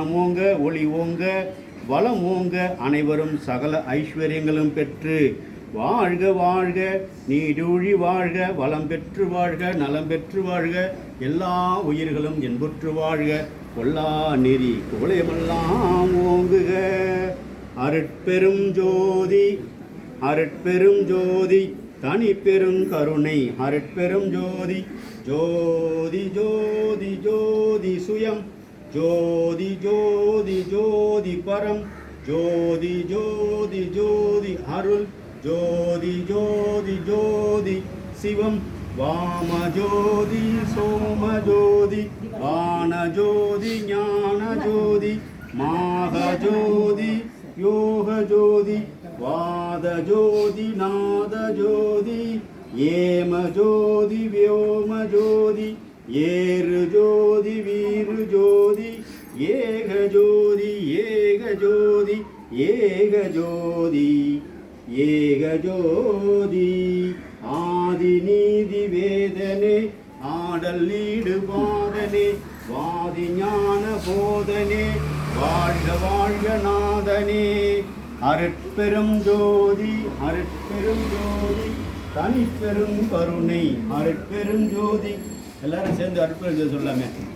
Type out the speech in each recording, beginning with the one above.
ஓங்க ஒளி ஓங்க வளம் ஓங்க அனைவரும் சகல ஐஸ்வர்யங்களும் பெற்று வாழ்க வாழ்க நீடூழி வாழ்க வளம் பெற்று வாழ்க நலம் பெற்று வாழ்க எல்லா உயிர்களும் என்புற்று வாழ்க கொல்லா நெறி குவளையமெல்லாம் ஓங்குக. அருட்பெரும் ஜோதி அருட்பெரும் ஜோதி தனி பெரும் கருணை அருட்பெரும் ஜோதி ஜோதி ஜோதி ஜோதி சுயம். ஜோதி ஜோதி ஜோதி பரம். ஜோதி ஜோதி ஜோதி அருள். ஜோதி ஜோதி ஜோதி சிவம். வாம ஜோதி சோம ஜோதி வான ஜோதி ஞான ஜோதி மாக ஜோதி யோக ஜோதி வாத ஜோதி நாத ஜோதி ஏம ஜோதி வியோம ஜோதி ஏறு ஜோதி வீரு ஜோதி ஏக ஜோதி ஏக ஜோதி ஏக ஜோதி ஏக ஜோதி ஆதி நீதி வேதனே ஆடல் நீடு வாதி ஞான போதனே வாழ்க வாழ்க நாதனே. அருட்பெரும் ஜோதி அருட்பெரும் ஜோதி தனிப்பெரும் கருணை அருட்பெரும் ஜோதி. எல்லாரும் சேர்ந்து அருட்பெரும் ஜோதி சொல்லாமே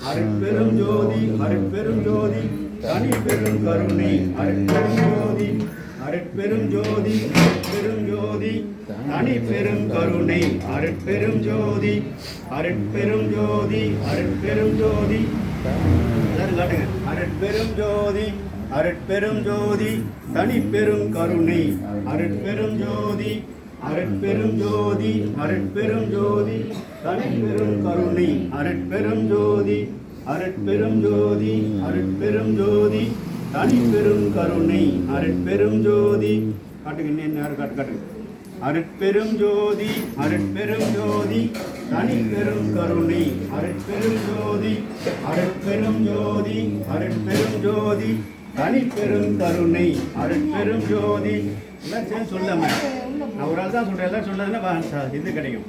அருட்பெரும் ஜோதி அருட்பெரும் ஜோதி தனி பெரும் கருணை அருட்பெரும் ஜோதி அருட்பெரும் ஜோதி அருட்பெரும் ஜோதி தனி பெரும் கருணை அருட்பெரும் ஜோதி அருட்பெரும் ஜோதி அருட்பெரும் ஜோதி எல்லாரும் காட்டுங்க அருட்பெரும் ஜோதி அருட்பெரும் ஜோதி தனிப்பெரும் கருணை அருட்பெரும் ஜோதி அருட்பெரும் ஜோதி அருட்பெரும் ஜோதி தனிப்பெரும் கருணை அருட்பெரும் ஜோதி அருட்பெரும் ஜோதி அருட்பெரும் ஜோதி. தனிப்பெரும் கருணை அருட்பெரும் ஜோதி. காட்டுங்க இன்னும் யாரும் காட்டு காட்டுங்க. அருட்பெரும் ஜோதி அருட்பெரும் ஜோதி. தனிப்பெரும் கருணை அருட்பெரும் ஜோதி. அருட்பெரும் ஜோதி அருட்பெரும் ஜோதி. தனிப்பெரும் கருணை அருட்பெரும் ஜோதி. எல்லாம் சேர்ந்து சொல்லாம நான் ஒரு ஆள் தான் சொல்கிறேன் எல்லாம் சொன்னதுன்னா இது கிடைக்கும்.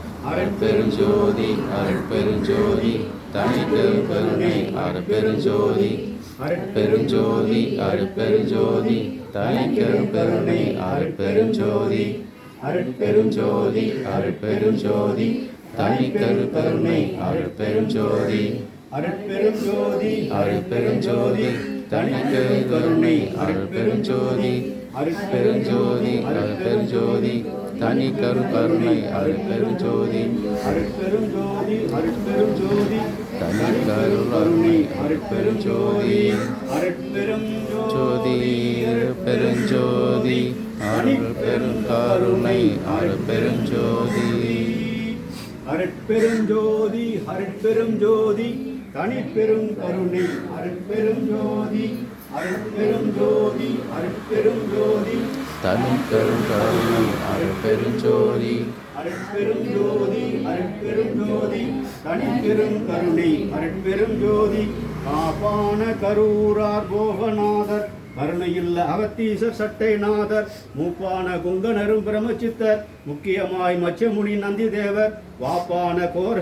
அருட்பெருஞ்சோதி அருட்பெருஞ்சோதி தனிப்பெரும் கருணை அருட்பெருஞ்சோதி. அருட்பெருஞ்சோதி அருட்பெருஞ்சோதி தனிப்பெரும் கருணை அருட்பெருஞ்சோதி. அருட்பெருஞ்சோதி அருட்பெருஞ்சோதி தனிக்கரு கருணை அருட்பெருஞ்சோதி. அருட்பெருஞ்சோதி அருட்பெருஞ்சோதி தனிக்கரு கருணை அருட்பெருஞ்சோதி. அருட்பெருஞ்சோதி அருட்பெருஞ்சோதி. தனிக்கரு கருணை அருட்பெருஞ்சோதி அருட்பெருஞ்சோதி அருட்பெருஞ்சோதி தனிக்கரு கருணை அருட்பெருஞ்சோதி அருட்பெருஞ்சோதி ஜோதி அருட்பெருஞ்சோதி அருட்பெரும் கருணை அருட்பெருஞ்சோதி அருட்பெருஞ்சோதி அருட்பெருஞ்சோதி தனிப்பெரும் கருணை அருட்பெருஞ்சோதி அருட்பெருஞ்சோதி அருட்பெருஞ்சோதி தனிப்பெரும் கருணை அருட்பெருஞ்சோதி அருட்பெருஞ்சோதி அருட்பெருஞ்சோதி தனிப்பெரும் கருணை அருட்பெருஞ்சோதி காப்பான கரூரார் போகநாதர் கருணையுள்ள அகத்தீச சட்டைநாதர் மூப்பான குங்கனரும் பிரமச்சித்தர் முக்கியமாய் மச்சமுனி நந்தி தேவர் வாப்பான கோர்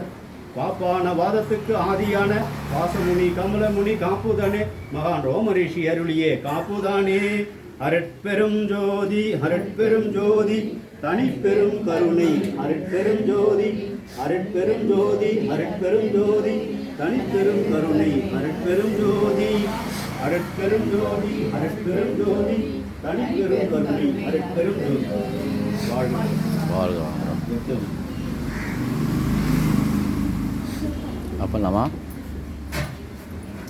பாப்பான வாதத்துக்கு ஆதியான வாசமுனி கமலமுனி காப்புதானே? மகான் ரோமரிஷி அருளியே காப்புதானே? அருட்பெரும் ஜோதி அரட்பெரும் ஜோதி தனிப்பெரும் கருணை. அருட்பெரும் ஜோதி அருட்பெரும் ஜோதி அரட்பெரும் ஜோதி தனிப்பெரும் கருணை. அரட்பெரும் ஜோதி அருட்பெரும் ஜோதி அரட்பெரும் ஜோதி தனிப்பெரும் கருணை. அருட்பெரும் ஜோதி. வாழ்க வாழ்க apa nama?